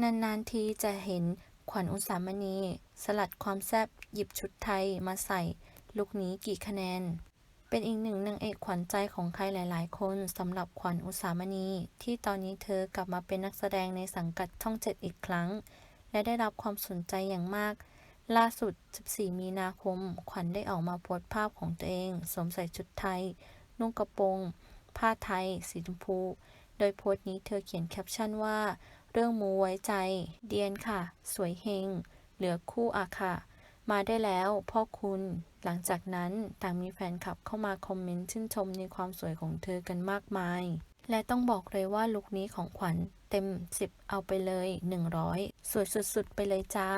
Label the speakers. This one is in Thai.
Speaker 1: นานๆทีจะเห็นขวัญอุสามณี สลัดความแซ่บหยิบชุดไทยมาใส่ ลุคนี้กี่คะแนน เป็นอีกหนึ่งนางเอกขวัญใจของใครหลาย ๆ คนสำหรับขวัญอุสามณี ที่ตอนนี้เธอกลับมาเป็นนักแสดงในสังกัดช่องเจ็ดอีกครั้ง และได้รับความสนใจอย่างมาก ล่าสุด 14 มีนาคม ขวัญได้ออกมาโพสต์ภาพของตัวเองสวมใส่ชุดไทย นุ่งกระโปรงผ้าไทย สีชมพู โดยโพสต์นี้เธอเขียนแคปชั่นว่า เรื่องมูไว้ใจ เดียนค่ะ สวยเฮง เหลือคู่อะค่ะ มาได้แล้วพ่อคุณ หลังจากนั้นต่างมีแฟนคลับเข้ามาคอมเมนต์ชื่นชมในความสวยของเธอกันมากมาย และต้องบอกเลยว่าลุคนี้ของขวัญเต็ม 10 เอาไปเลย 100 สวยสุดๆ ไปเลยจ้า